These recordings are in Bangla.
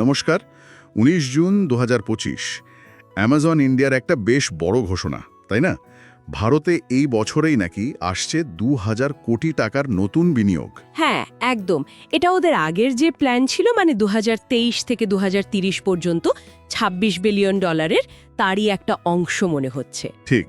নমস্কার উনিশ জুন দু হাজার পঁচিশ। অ্যামাজন ইন্ডিয়ার একটা বেশ বড় ঘোষণা তাই না? ভারতে এই বছরেই নাকি আসছে দু হাজার কোটি টাকার নতুন বিনিয়োগ। হ্যাঁ একদম। এটা ওদের আগের যে প্ল্যান ছিল মানে দুহাজার তেইশ থেকে দু পর্যন্ত ২৬ বিলিয়ন ডলারের তারই একটা অংশ মনে হচ্ছে। ঠিক।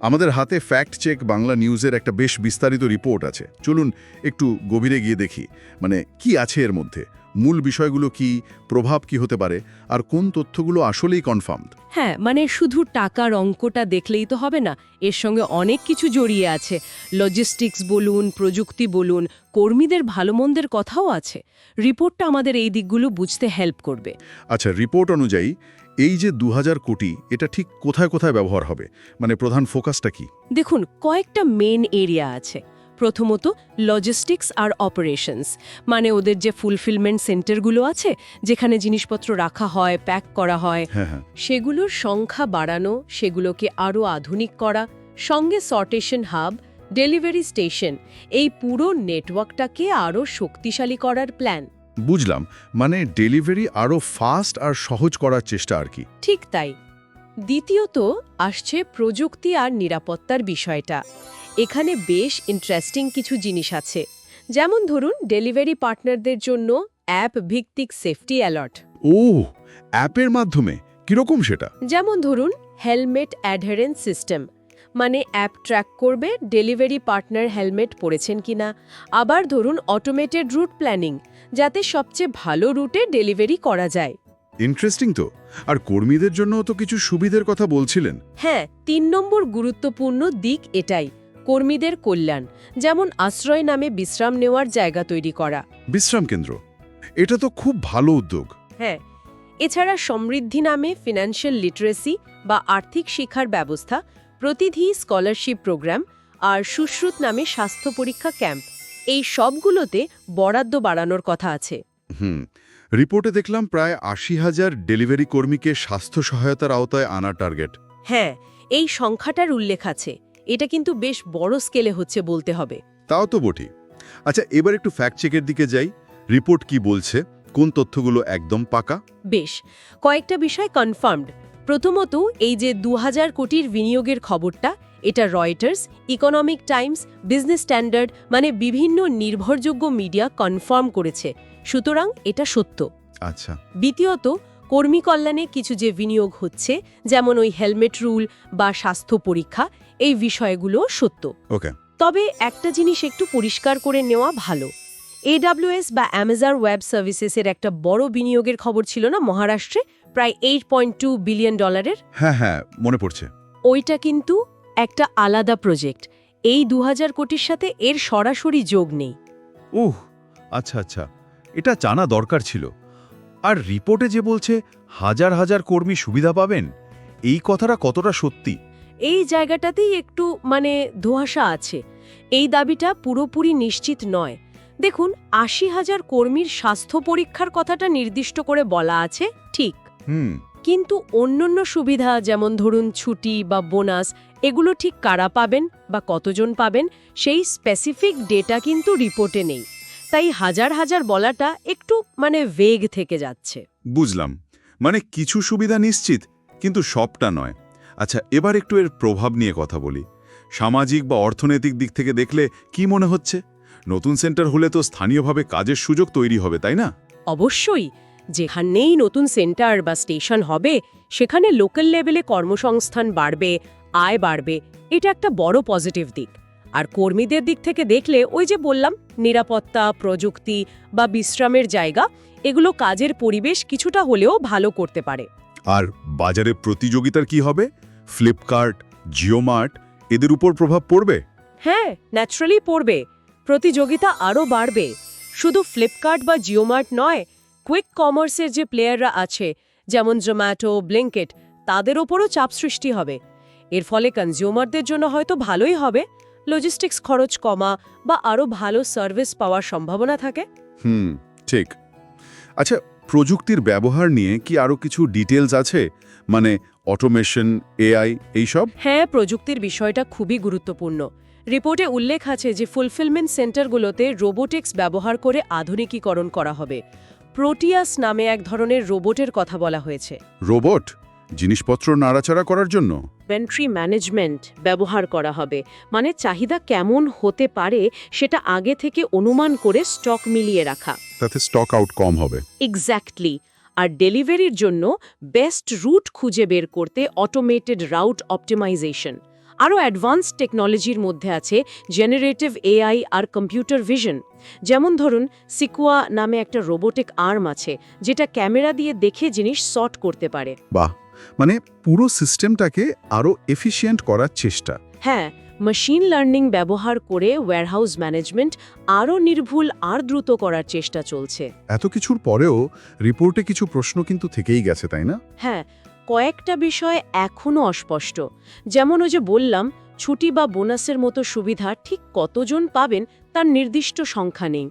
আমাদের হাতে ফ্যাক্ট চেক বাংলা নিউজের একটা বেশ বিস্তারিত রিপোর্ট আছে। চলুন একটু গভীরে গিয়ে দেখি মানে কি আছে এর মধ্যে? মূল বিষয়গুলো কি প্রভাব কি হতে পারে আর কোন তথ্যগুলো আসলেই কনফার্মড হ্যাঁ মানে শুধু টাকার অঙ্কটা দেখলেই তো হবে না এর সঙ্গে অনেক কিছু জড়িয়ে আছে। লজিস্টিক্স বলুন প্রযুক্তি বলুন কর্মীদের ভালো মন্দের কথাও আছে। রিপোর্টটা আমাদের এই দিকগুলো বুঝতে হেল্প করবে। আচ্ছা রিপোর্ট অনুযায়ী এই যে দু হাজার কোটি এটা ঠিক কোথায় কোথায় ব্যবহার হবে? মানে প্রধান ফোকাসটা কি? দেখুন কয়েকটা মেন এরিয়া আছে। প্রথমত লজিস্টিক্স আর অপারেশনস মানে ওদের যে ফুলফিলমেন্ট সেন্টারগুলো আছে যেখানে জিনিসপত্র রাখা হয় প্যাক করা হয় হ্যাঁ হ্যাঁ। সেগুলোর সংখ্যা বাড়ানো সেগুলোকে আরও আধুনিক করা সঙ্গে সর্টেশন হাব ডেলিভারি স্টেশন এই পুরো নেটওয়ার্কটাকে আরও শক্তিশালী করার প্ল্যান বুঝলাম মানে ডেলিভারি আরও ফাস্ট আর সহজ করার চেষ্টা আর কি। ঠিক তাই। দ্বিতীয়ত আসছে প্রযুক্তি আর নিরাপত্তার বিষয়টা। এখানে বেশ ইন্টারেস্টিং কিছু জিনিস আছে। যেমন ধরুন ডেলিভারি পার্টনারদের জন্য অ্যাপ ভিত্তিক সেফটি অ্যালার্ট ও অ্যাপের মাধ্যমে? কীরকম সেটা? যেমন ধরুন হেলমেট অ্যাডহারেন্স সিস্টেম মানে অ্যাপ ট্র্যাক করবে ডেলিভারি পার্টনার হেলমেট পরেছেন কিনা। আবার ধরুন অটোমেটেড রুট প্ল্যানিং যাতে সবচেয়ে ভালো রুটে ডেলিভারি করা যায়। ইন্টারেস্টিং তো। আর কর্মীদের জন্য তো কিছু সুবিধের কথা বলছিলেন। হ্যাঁ তিন নম্বর গুরুত্বপূর্ণ দিক এটাই। কর্মীদের কল্যাণ যেমন আশ্রয় নামে বিশ্রাম নেওয়ার জায়গা তৈরি করা। বিশ্রাম কেন্দ্র? এটা তো খুব ভালো উদ্যোগ। হ্যাঁ এছাড়া সমৃদ্ধি নামে ফিনান্সিয়াল লিটারেসি বা আর্থিক শিক্ষার ব্যবস্থা প্রতিধি স্কলারশিপ প্রোগ্রাম আর সুশ্রুত নামে স্বাস্থ্য পরীক্ষা ক্যাম্প এই সবগুলোতে বরাদ্দ বাড়ানোর কথা আছে। হুম রিপোর্টে দেখলাম প্রায় আশি হাজার ডেলিভারি কর্মীকে স্বাস্থ্য সহায়তার আওতায় আনা টার্গেট হ্যাঁ এই সংখ্যাটার উল্লেখ আছে। এটা কিন্তু বেশ বড় স্কেলে হচ্ছে বলতে হবে। তাও তো বটি আচ্ছা এবার একটু ফ্যাক্ট চেকের দিকে যাই। রিপোর্ট কি বলছে? কোন তথ্যগুলো একদম পাকা? বেশ কয়েকটা বিষয় কনফার্মড প্রথমত এই যে দু হাজার কোটির বিনিয়োগের খবরটা এটা Reuters Economic Times Business Standard মানে বিভিন্ন নির্ভরযোগ্য মিডিয়া কনফার্ম করেছে। সুতরাং এটা সত্য। আচ্ছা। দ্বিতীয়ত কর্মী কল্যাণে কিছু যে বিনিয়োগ হচ্ছে যেমন ওই হেলমেট রুল বা স্বাস্থ্য পরীক্ষা এই বিষয়গুলো সত্য। ওকে। তবে একটা জিনিস একটু পরিষ্কার করে নেওয়া ভালো। এডাব্লিউএস বা অ্যামাজন ওয়েব সার্ভিসেসের একটা বড় বিনিয়োগের খবর ছিল না মহারাষ্ট্রে? প্রায় এইট বিলিয়ন ডলারের হ্যাঁ হ্যাঁ মনে পড়ছে। ওইটা কিন্তু একটা আলাদা প্রজেক্ট এই দু হাজার কোটির সাথে এর সরাসরি যোগ নেই। উহ আচ্ছা আচ্ছা। এটা জানা দরকার ছিল। আর রিপোর্টে যে বলছে হাজার হাজার কর্মী সুবিধা পাবেন এই কথাটা কতটা সত্যি? এই জায়গাটাতেই একটু মানে ধোঁয়াশা আছে। এই দাবিটা পুরোপুরি নিশ্চিত নয়। দেখুন আশি হাজার কর্মীর স্বাস্থ্য পরীক্ষার কথাটা নির্দিষ্ট করে বলা আছে ঠিক। হুম। কিন্তু অন্যান্য সুবিধা যেমন ধরুন ছুটি বা বোনাস এগুলো ঠিক কারা পাবেন বা কতজন পাবেন সেই স্পেসিফিক ডেটা কিন্তু রিপোর্টে নেই। তাই হাজার হাজার বলাটা একটু মানে ভেগ থেকে যাচ্ছে। বুঝলাম। মানে কিছু সুবিধা নিশ্চিত কিন্তু সবটা নয়। আচ্ছা এবার একটু এর প্রভাব নিয়ে কথা বলি। সামাজিক বা অর্থনৈতিক দিক থেকে দেখলে কি মনে হচ্ছে? নতুন সেন্টার হলে তো স্থানীয়ভাবে কাজের সুযোগ তৈরি হবে তাই না? অবশ্যই। যেখানেই নতুন সেন্টার বা স্টেশন হবে সেখানে লোকাল লেভেলে কর্মসংস্থান বাড়বে আয় বাড়বে। এটা একটা বড় পজিটিভ দিক। আর কর্মীদের দিক থেকে দেখলে ওই যে বললাম নিরাপত্তা প্রযুক্তি বা বিশ্রামের জায়গা এগুলো কাজের পরিবেশ কিছুটা হলেও ভালো করতে পারে। আর বাজারে প্রতিযোগিতার কি হবে? ফ্লিপকার্ট জিওমার্ট এদের উপর প্রভাব পড়বে? হ্যাঁ ন্যাচারালি পড়বে। প্রতিযোগিতা আরও বাড়বে। শুধু ফ্লিপকার্ট বা জিওমার্ট নয় কুইক কমার্সের যে প্লেয়াররা আছে যেমন জোম্যাটো ব্লিঙ্কেট তাদের ওপরও চাপ সৃষ্টি হবে। এর ফলে কনজিউমারদের জন্য হয়তো ভালোই হবে। লজিস্টিক্স খরচ কমা বা আরও ভালো সার্ভিস পাওয়ার সম্ভাবনা থাকে। হুম ঠিক। আচ্ছা প্রযুক্তির ব্যবহার নিয়ে কি আরও কিছু ডিটেলস আছে? মানে অটোমেশন এআই এইসব? হ্যাঁ প্রযুক্তির বিষয়টা খুবই গুরুত্বপূর্ণ। রিপোর্টে উল্লেখ আছে যে ফুলফিলমেন্ট সেন্টারগুলোতে রোবোটিক্স ব্যবহার করে আধুনিকীকরণ করা হবে। প্রোটিয়াস নামে এক ধরনের রোবটের কথা বলা হয়েছে। রোবট? জিনিসপত্র নাড়াচাড়া করার জন্য? ইনভেন্টরি ম্যানেজমেন্ট ব্যবহার করা হবে। মানে চাহিদা কেমন হতে পারে সেটা আগে থেকে অনুমান করে স্টক মিলিয়ে রাখা। তাতে স্টক আউট কম হবে। এক্স্যাক্টলি আর ডেলিভারির জন্য বেস্ট রুট খুঁজে বের করতে অটোমেটেড রাউট অপটিমাইজেশন আরও অ্যাডভান্স টেকনোলজির মধ্যে আছে জেনারেটিভ এআই আর কম্পিউটার ভিশন যেমন ধরুন সিকুয়া নামে একটা রোবোটিক আর্ম আছে যেটা ক্যামেরা দিয়ে দেখে জিনিস সর্ট করতে পারে। বাহ! মানে পুরো সিস্টেমটাকে আরও এফিশিয়েন্ট করার চেষ্টা। হ্যাঁ মেশিন লার্নিং ব্যবহার করে ওয়্যারহাউস ম্যানেজমেন্ট আরও নির্ভুল আর দ্রুত করার চেষ্টা চলছে। এত কিছুর পরেও রিপোর্টে কিছু প্রশ্ন কিন্তু থেকেই গেছে তাই না? হ্যাঁ কয়েকটা বিষয় এখনও অস্পষ্ট। যেমন ওই যে বললাম ছুটি বা বোনাসের মতো সুবিধা ঠিক কতজন পাবেন তার নির্দিষ্ট সংখ্যা নেই।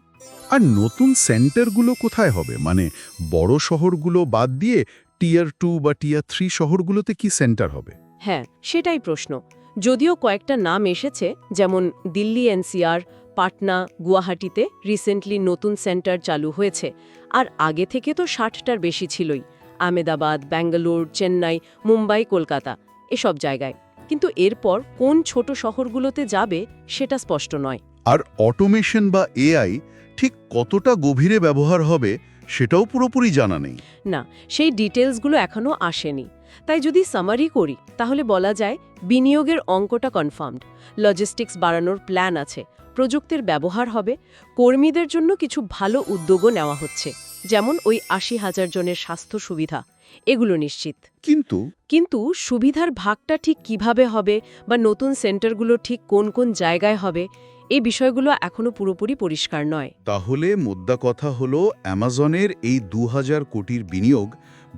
আর নতুন সেন্টারগুলো কোথায় হবে? মানে বড় শহরগুলো বাদ দিয়ে টিয়ার টু বা টিয়ার থ্রি শহরগুলোতে কি সেন্টার হবে? হ্যাঁ সেটাই প্রশ্ন। যদিও কয়েকটা নাম এসেছে যেমন দিল্লি এনসিআর পাটনা গুয়াহাটিতে রিসেন্টলি নতুন সেন্টার চালু হয়েছে আর আগে থেকে তো ষাটটার বেশি ছিলই আমেদাবাদ ব্যাঙ্গালোর চেন্নাই মুম্বাই কলকাতা এসব জায়গায়। কিন্তু এরপর কোন ছোট শহরগুলোতে যাবে সেটা স্পষ্ট নয়। আর অটোমেশন বা এআই ঠিক কতটা গভীরে ব্যবহার হবে সেটাও পুরোপুরি জানা নেই। না সেই ডিটেলসগুলো এখনও আসেনি। তাই যদি সামারি করি তাহলে বলা যায় বিনিয়োগের অঙ্কটা কনফার্মড লজিস্টিক্স বাড়ানোর প্ল্যান আছে প্রযুক্তির ব্যবহার হবে কর্মীদের জন্য কিছু ভালো উদ্যোগও নেওয়া হচ্ছে যেমন ওই আশি হাজার জনের স্বাস্থ্য সুবিধা এগুলো নিশ্চিত। কিন্তু কিন্তু সুবিধার ভাগটা ঠিক কীভাবে হবে বা নতুন সেন্টারগুলো ঠিক কোন কোন জায়গায় হবে এই বিষয়গুলো এখনও পুরোপুরি পরিষ্কার নয়। তাহলে মোদ্দা কথা হলো অ্যামাজনের এই দু হাজার কোটির বিনিয়োগ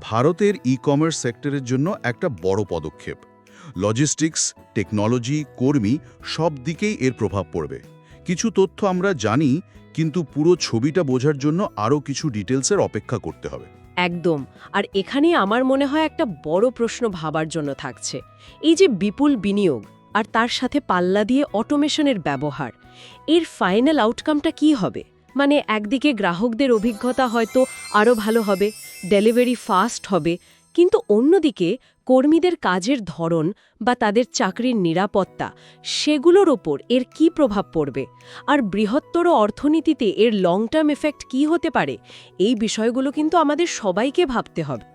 ভারতের ই কমার্স সেক্টরের জন্য একটা বড় পদক্ষেপ। লজিস্টিক্স টেকনোলজি কর্মী সব দিকেই এর প্রভাব পড়বে। কিছু তথ্য আমরা জানি, কিন্তু পুরো ছবিটা বোঝার জন্য আরও কিছু ডিটেলসের অপেক্ষা করতে হবে। একদম। আর এখানে আমার মনে হয় একটা বড় প্রশ্ন ভাবার জন্য থাকছে। এই যে বিপুল বিনিয়োগ আর তার সাথে পাল্লা দিয়ে অটোমেশনের ব্যবহার, এর ফাইনাল আউটকামটা কি হবে? মানে একদিকে গ্রাহকদের অভিজ্ঞতা হয়তো আরও ভালো হবে, ডেলিভারি ফাস্ট হবে, কিন্তু অন্যদিকে কর্মীদের কাজের ধরন বা তাদের চাকরির নিরাপত্তা, সেগুলোর ওপর এর কি প্রভাব পড়বে? আর বৃহত্তর অর্থনীতিতে এর লং টার্ম এফেক্ট কি হতে পারে? এই বিষয়গুলো কিন্তু আমাদের সবাইকে ভাবতে হবে।